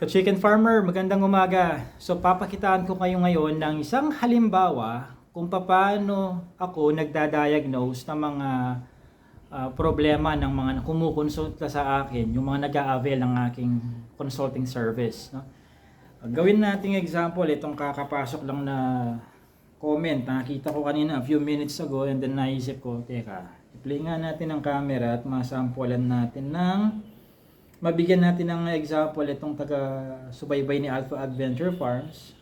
Ka-chicken farmer, magandang umaga. So papakitaan ko kayo ngayon ng isang halimbawa kung paano ako nagda-diagnose ng mga ah, problema ng mga kumukonsulta sa akin, yung mga nag-a-avail ng aking consulting service. No? Gawin nating example, itong kakapasok lang na comment. Nakita ko kanina a few minutes ago and then naisip ko, teka, i-play nga natin ang camera at masampulan natin ng mabigyan natin ng example itong taga subaybay ni Alpha Adventure Farms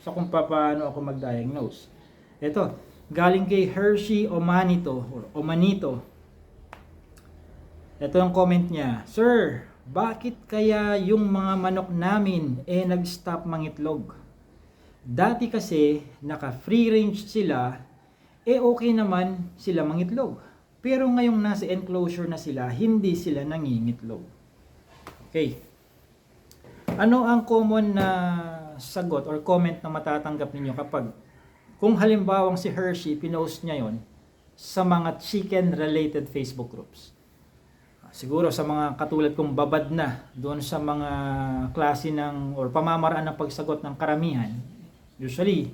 sa kung paano ako mag-diagnose. Ito, galing kay Hershey Omanito or Omanito. Ito ang comment niya. Sir, bakit kaya yung mga manok namin eh nag-stop mangitlog? Dati kasi naka free range sila, eh okay naman sila mangitlog. Pero ngayong nasa enclosure na sila, hindi sila nangingitlog. Okay. Ano ang common na sagot or comment na matatanggap ninyo kapag kung halimbawang si Hershey pinost niya yon sa mga chicken related Facebook groups? Siguro sa mga katulad kong babad na doon sa mga klase ng or pamamaraan ng pagsagot ng karamihan. Usually,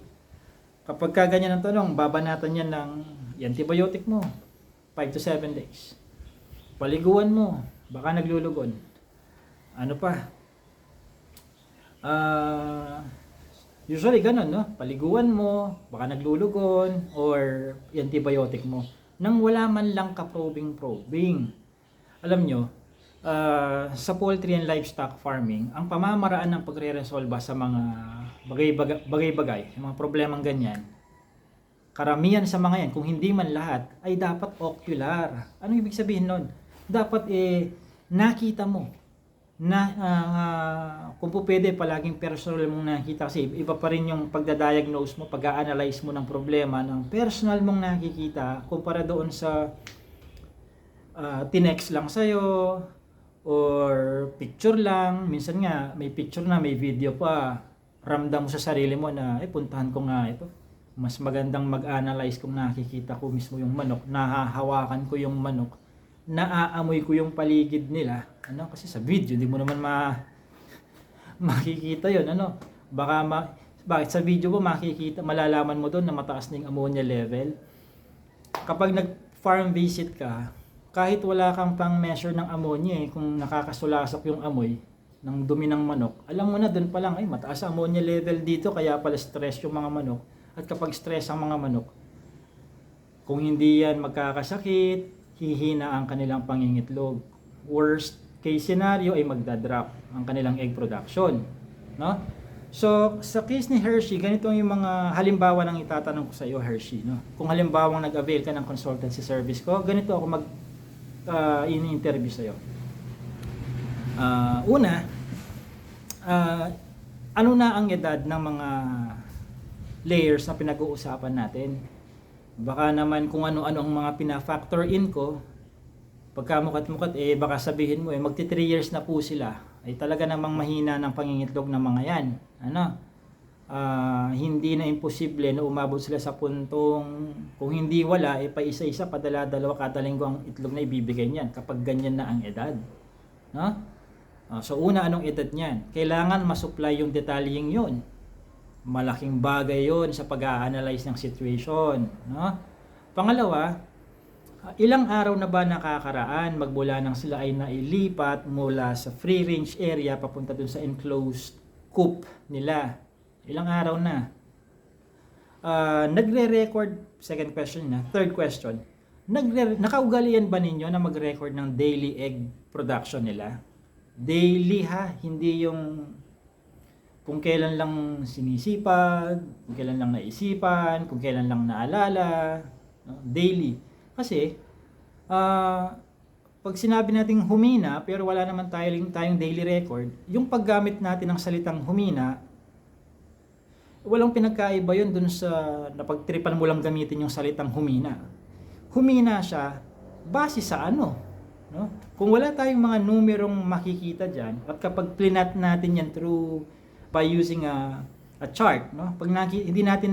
kapag ka ganyan ang tanong, babanatan yan ng antibiotic mo, 5 to 7 days. Paliguan mo, baka naglulugon. Ano pa? Ah, usually ganun, no? Paliguan mo, baka naglulugon, or antibiotic mo. Nang wala man lang ka-probing-probing. Alam nyo, ah, sa poultry and livestock farming, ang pamamaraan ng pagre-resolba sa mga bagay-bagay, mga problemang ganyan, karamihan sa mga yan, kung hindi man lahat, ay dapat ocular. Ano ibig sabihin nun? Dapat eh, nakita mo na ah, kung po pwede palaging personal mong nakikita kasi iba pa rin yung pagda-diagnose mo, pag-analyze mo ng problema ng personal mong nakikita kumpara doon sa uh, tinext lang sa'yo or picture lang. Minsan nga may picture na, may video pa. Ramdam mo sa sarili mo na eh puntahan ko nga ito. Mas magandang mag-analyze kung nakikita ko mismo yung manok, nahahawakan ko yung manok, naaamoy ko yung paligid nila. Ano? Kasi sa video hindi mo naman ma makikita yon ano? Baka ma, bakit? Sa video mo makikita malalaman mo doon na mataas na yung ammonia level. Kapag nag farm visit ka kahit wala kang pang measure ng ammonia eh, kung nakakasulasok yung amoy ng dumi ng manok alam mo na doon pa lang ay mataas ang ammonia level dito kaya pala stress yung mga manok. At kapag stress ang mga manok kung hindi yan magkakasakit hihina ang kanilang pangingitlog worst case scenario ay magdadrop ang kanilang egg production. No? So, sa case ni Hershey, ganito yung mga halimbawa ng itatanong ko sa iyo, Hershey. No? Kung halimbawang nag-avail ka ng consultancy service ko, ganito ako mag uh, ini-interview sa iyo. Uh, una, uh, ano na ang edad ng mga layers na pinag-uusapan natin? Baka naman kung ano-ano ang mga pina-factor in ko, pagka mukat-mukat, eh baka sabihin mo, eh magti 3 years na po sila. Ay talaga namang mahina ng pangingitlog ng mga yan. Ano? Uh, hindi na imposible na umabot sila sa puntong kung hindi wala, eh pa isa-isa, padala-dalawa kada linggo ang itlog na ibibigay niyan kapag ganyan na ang edad. No? Uh, so una, anong edad niyan? Kailangan masupply yung detalyeng yun. Malaking bagay yon sa pag-a-analyze ng situation. No? Pangalawa, ilang araw na ba nakakaraan magmula nang sila ay nailipat mula sa free range area papunta dun sa enclosed coop nila? Ilang araw na? Uh, nagre-record, second question na, third question, nagre nakaugalian ba ninyo na mag-record ng daily egg production nila? Daily ha, hindi yung kung kailan lang sinisipag, kung kailan lang naisipan, kung kailan lang naalala, no? daily. Kasi, uh, pag sinabi nating humina, pero wala naman tayong, tayong daily record, yung paggamit natin ng salitang humina, walang pinagkaiba yun dun sa napagtripan mo lang gamitin yung salitang humina. Humina siya base sa ano? No? Kung wala tayong mga numerong makikita dyan, at kapag plinat natin yan through by using a, a chart, no? pag naki, hindi natin,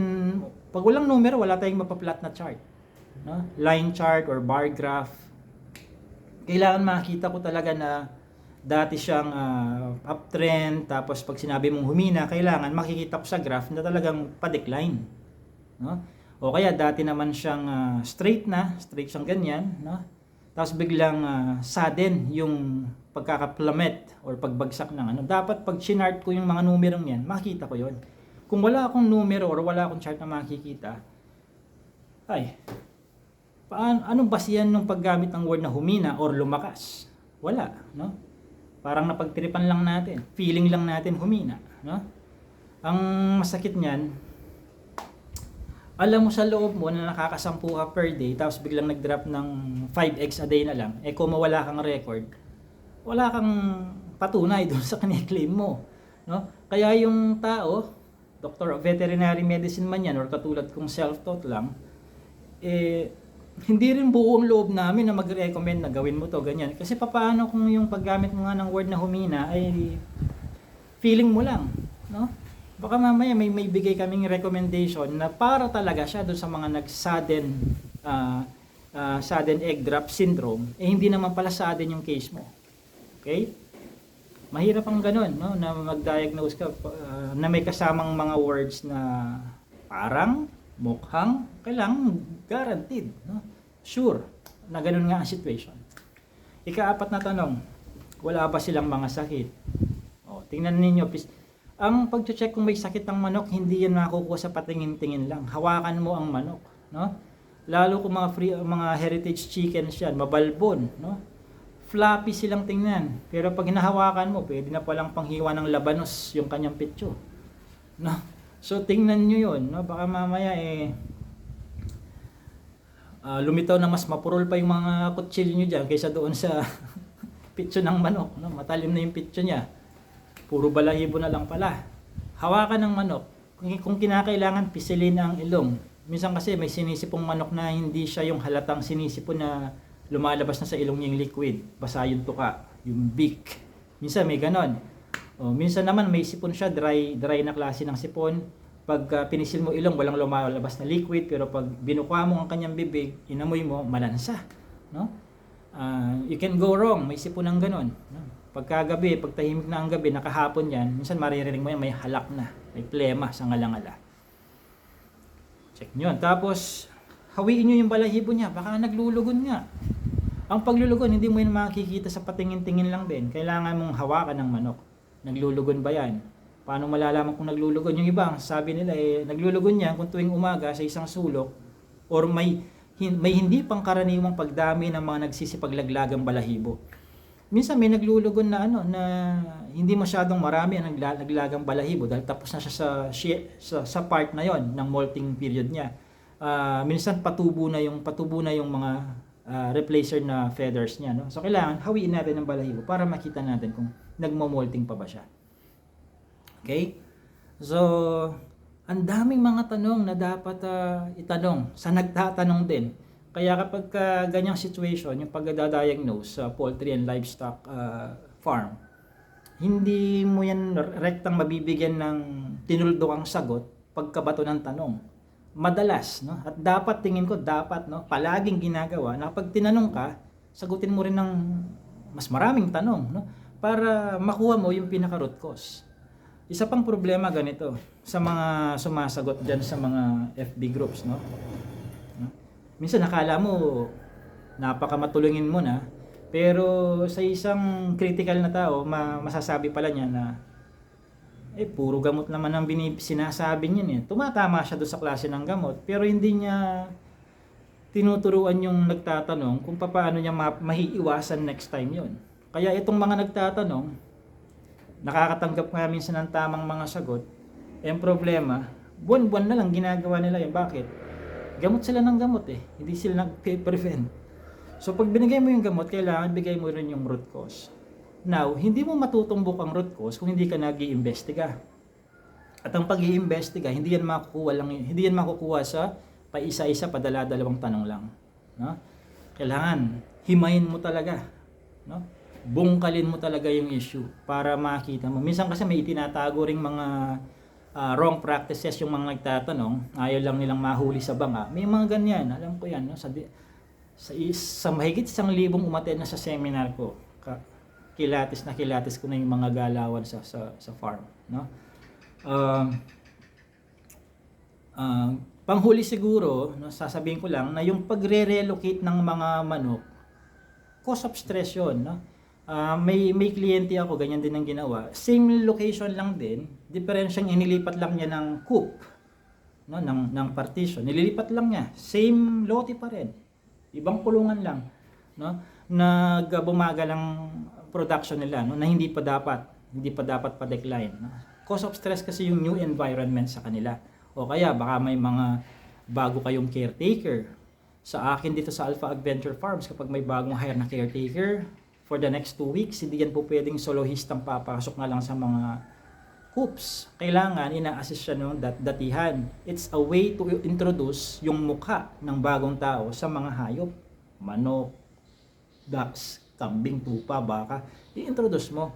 pag walang numero, wala tayong mapaplat na chart no? line chart or bar graph, kailangan makita ko talaga na dati siyang ah, uptrend, tapos pag sinabi mong humina, kailangan makikita ko sa graph na talagang pa-decline. No? O kaya dati naman siyang ah, straight na, straight siyang ganyan, no? Tapos biglang ah, sudden yung pagkaka-plummet or pagbagsak ng ano. Dapat pag chinart ko yung mga numerong yan, makikita ko yon. Kung wala akong numero or wala akong chart na makikita, ay, paano, anong basihan ng paggamit ng word na humina or lumakas? Wala, no? Parang napagtripan lang natin. Feeling lang natin humina, no? Ang masakit niyan, alam mo sa loob mo na nakakasampu ka per day tapos biglang nag-drop ng 5x a day na lang, eh kung mawala kang record, wala kang patunay doon sa kaniklaim mo. No? Kaya yung tao, doctor of veterinary medicine man yan or katulad kong self-taught lang, eh, hindi rin buong loob namin na mag-recommend na gawin mo to ganyan. Kasi papaano kung yung paggamit mo nga ng word na humina ay feeling mo lang, no? Baka mamaya may may bigay kaming recommendation na para talaga siya doon sa mga nag-sudden ah, ah, sudden egg drop syndrome, eh hindi naman pala sudden yung case mo. Okay? Mahirap ang ganun, no? Na mag-diagnose ka ah, na may kasamang mga words na parang, mukhang, kailangan guaranteed, no? Sure na ganun nga ang situation. Ikaapat na tanong, wala ba silang mga sakit? O, tingnan ninyo, ang pag-check kung may sakit ang manok, hindi yan makukuha sa patingin-tingin lang. Hawakan mo ang manok, no? Lalo kung mga free, mga heritage chickens yan, mabalbon, no? Floppy silang tingnan. Pero pag hinahawakan mo, pwede na palang panghiwa ng labanos yung kanyang pitso. No? So tingnan nyo yun, no? Baka mamaya eh ah, lumitaw na mas mapurol pa yung mga kutsilyo nyo dyan kaysa doon sa pitso ng manok, no? Matalim na yung pitso niya. Puro balahibo na lang pala. Hawakan ng manok. Kung, kinakailangan, pisilin ang ilong. Minsan kasi may sinisipong manok na hindi siya yung halatang sinisipon na lumalabas na sa ilong niya yung liquid. Basa yung tuka, yung beak. Minsan may ganon. O, minsan naman may sipon siya, dry, dry na klase ng sipon. Pag ah, pinisil mo ilong, walang lumalabas na liquid. Pero pag binukwa mo ang kanyang bibig, inamoy mo, malansa. No? Ah, you can go wrong, may sipon ng ganon. No? Pagkagabi, pag tahimik na ang gabi, nakahapon yan, minsan maririnig mo yan, may halak na, may plema sa ngalangala. Check nyo. yan. Tapos, hawiin nyo yung balahibo niya, baka naglulugon nga. Ang paglulugon, hindi mo yan makikita sa patingin-tingin lang din. Kailangan mong hawakan ng manok. Naglulugon ba yan? Paano malalaman kung naglulugon? Yung iba, sabi nila, eh, naglulugon yan kung tuwing umaga sa isang sulok or may hin- may hindi pang karaniwang pagdami ng mga nagsisipaglaglagang balahibo. Minsan may naglulugon na ano na hindi masyadong marami ang nagla- naglagang balahibo dahil tapos na siya sa sa, sa part na yon ng molting period niya. Ah, minsan patubo na yung patubo na yung mga ah, replacer na feathers niya no. So kailangan hawiin natin ang balahibo para makita natin kung nagmo-molting pa ba siya. Okay? So, ang daming mga tanong na dapat ah, itanong sa nagtatanong din. Kaya kapag ka ganyang situation, yung pagdadiagnose sa poultry and livestock ah, farm, hindi mo yan rektang mabibigyan ng tinuldokang sagot pagkabato ng tanong. Madalas, no? At dapat tingin ko dapat, no, palaging ginagawa na kapag tinanong ka, sagutin mo rin ng mas maraming tanong, no? Para makuha mo yung pinaka root cause. Isa pang problema ganito sa mga sumasagot diyan sa mga FB groups, no? Minsan nakala mo napakamatulungin mo na, pero sa isang critical na tao, ma- masasabi pala niya na eh puro gamot naman ang binib- sinasabi niya eh. Tumatama siya doon sa klase ng gamot, pero hindi niya tinuturuan yung nagtatanong kung paano niya ma- mahiiwasan next time yon. Kaya itong mga nagtatanong, nakakatanggap nga minsan ng tamang mga sagot, eh problema, buwan-buwan na lang ginagawa nila yun. Bakit? Gamot sila ng gamot eh. Hindi sila nag-prevent. So pag binigay mo yung gamot, kailangan bigay mo rin yung root cause. Now, hindi mo matutumbok ang root cause kung hindi ka nag iimbestiga At ang pag iimbestiga hindi yan makukuha lang hindi yan makukuha sa paisa-isa padala-dalawang tanong lang, no? Kailangan himayin mo talaga, no? Bungkalin mo talaga yung issue para makita mo. Minsan kasi may itinatago ring mga ah, wrong practices yung mga nagtatanong, ayaw lang nilang mahuli sa banga. May mga ganyan, alam ko yan, no? Sa, sa, is- sa mahigit isang libong umaten na sa seminar ko, ka, kilatis na kilatis ko na yung mga galawan sa sa, sa farm, no? Um, ah, panghuli siguro, no, sasabihin ko lang na yung pagre-relocate ng mga manok, cause of stress yun, no? Ah, may may kliyente ako, ganyan din ang ginawa. Same location lang din, diferensyang inilipat lang niya ng coop, no, ng ng partition. Nililipat lang niya, same lote pa rin. Ibang kulungan lang, no? Nag bumagal ang production nila, no, na hindi pa dapat, hindi pa dapat pa decline, no? Cause of stress kasi yung new environment sa kanila. O kaya baka may mga bago kayong caretaker. Sa akin dito sa Alpha Adventure Farms, kapag may bagong hire na caretaker, for the next two weeks, hindi yan po pwedeng solohistang papasok na lang sa mga coops. Kailangan ina-assist siya ng dat datihan. It's a way to introduce yung mukha ng bagong tao sa mga hayop. Manok, ducks, kambing, tupa, baka. I-introduce mo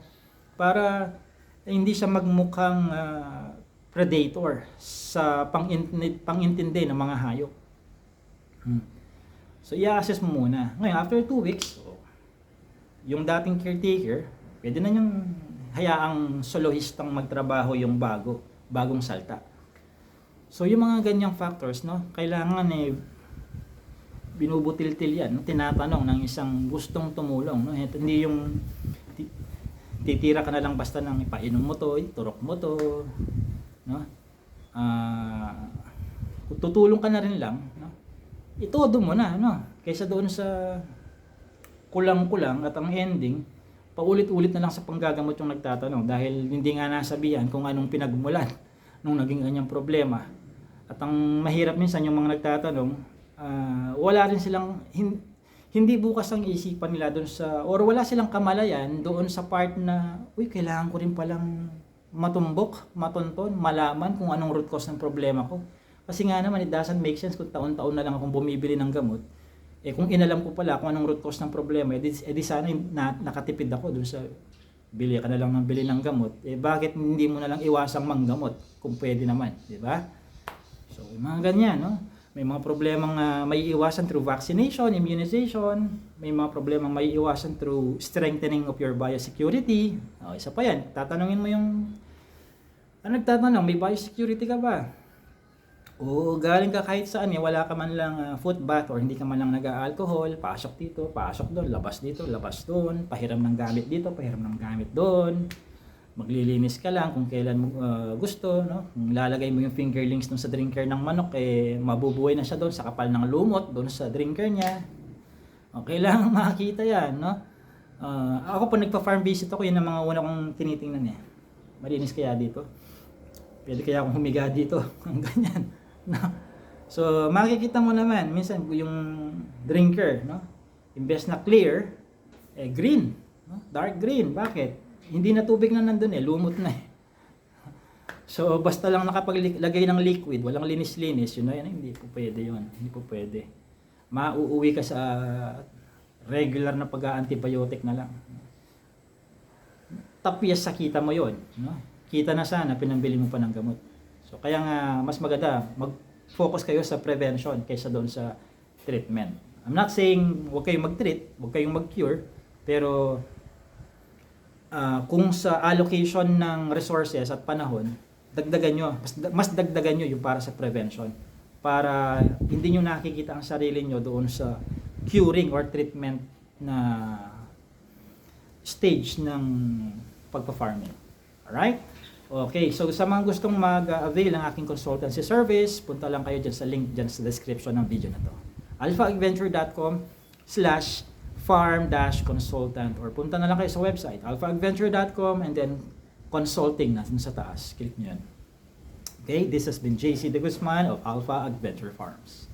para hindi siya magmukhang ah, predator sa pang-intindi, pang-intindi ng mga hayop. Hmm. So, i-assess mo muna. Ngayon, after two weeks, yung dating caretaker, pwede na niyang hayaang solohistang magtrabaho yung bago, bagong salta. So, yung mga ganyang factors, no, kailangan eh, binubutil-til yan, no? tinatanong ng isang gustong tumulong. No? Ito, hindi yung ti- titira ka na lang basta ng ipainom mo to, turok mo to, no? Ah, tutulong ka na rin lang, no? Itodo mo na, no? Kaysa doon sa kulang-kulang at ang ending, paulit-ulit na lang sa panggagamot yung nagtatanong dahil hindi nga nasabihan kung anong pinagmulan nung naging kanyang problema. At ang mahirap minsan yung mga nagtatanong, ah, wala rin silang hin- hindi bukas ang isipan nila doon sa or wala silang kamalayan doon sa part na uy kailangan ko rin palang matumbok, matonton, malaman kung anong root cause ng problema ko. Kasi nga naman it doesn't make sense kung taon-taon na lang akong bumibili ng gamot. Eh kung inalam ko pala kung anong root cause ng problema, eh di, eh sana na, nakatipid ako doon sa bili ka na lang ng bili ng gamot. Eh bakit hindi mo na lang iwasang manggamot kung pwede naman, di ba? So, mga ganyan, no? May mga problemang uh, may iwasan through vaccination, immunization, may mga problemang may iwasan through strengthening of your biosecurity. O, isa pa yan, tatanungin mo yung, ano nagtatanong, may biosecurity ka ba? O galing ka kahit saan, eh, wala ka man lang ah, foot bath or hindi ka man lang nag-alcohol, pasok dito, pasok doon, labas dito, labas doon, pahiram ng gamit dito, pahiram ng gamit doon, maglilinis ka lang kung kailan mo ah, gusto, no? Kung lalagay mo yung fingerlings doon sa drinker ng manok, eh, mabubuhay na siya doon sa kapal ng lumot, doon sa drinker niya. O, kailangan makakita yan, no? Ah, ako pag nagpa-farm visit ako, yun ang mga una kong tinitingnan eh. Malinis kaya dito? Pwede kaya akong humiga dito? Ang ganyan. So, makikita mo naman, minsan yung drinker, no? Imbes na clear, eh green, no? Dark green. Bakit? Hindi na tubig na nandun eh, lumot na eh. So, basta lang nakapaglagay ng liquid, walang linis-linis, yun na yan, hindi po pwede yun. Hindi po pwede. Mauuwi ka sa regular na pag-antibiotic na lang. Tapyas sa kita mo yon, no? Kita na sana, pinambili mo pa ng gamot. So, kaya nga, mas maganda, mag-focus kayo sa prevention kaysa doon sa treatment. I'm not saying huwag kayong mag-treat, huwag kayong mag-cure, pero ah, kung sa allocation ng resources at panahon, dagdagan nyo, mas, mas dagdagan nyo yung para sa prevention. Para hindi nyo nakikita ang sarili nyo doon sa curing or treatment na stage ng pagpa-farming. Alright? Okay, so sa mga gustong mag-avail ng aking consultancy service, punta lang kayo dyan sa link dyan sa description ng video na to. alphaadventure.com slash farm-consultant or punta na lang kayo sa website alphaadventure.com and then consulting na sa taas. Click nyo yan. Okay, this has been JC De Guzman of Alpha Adventure Farms.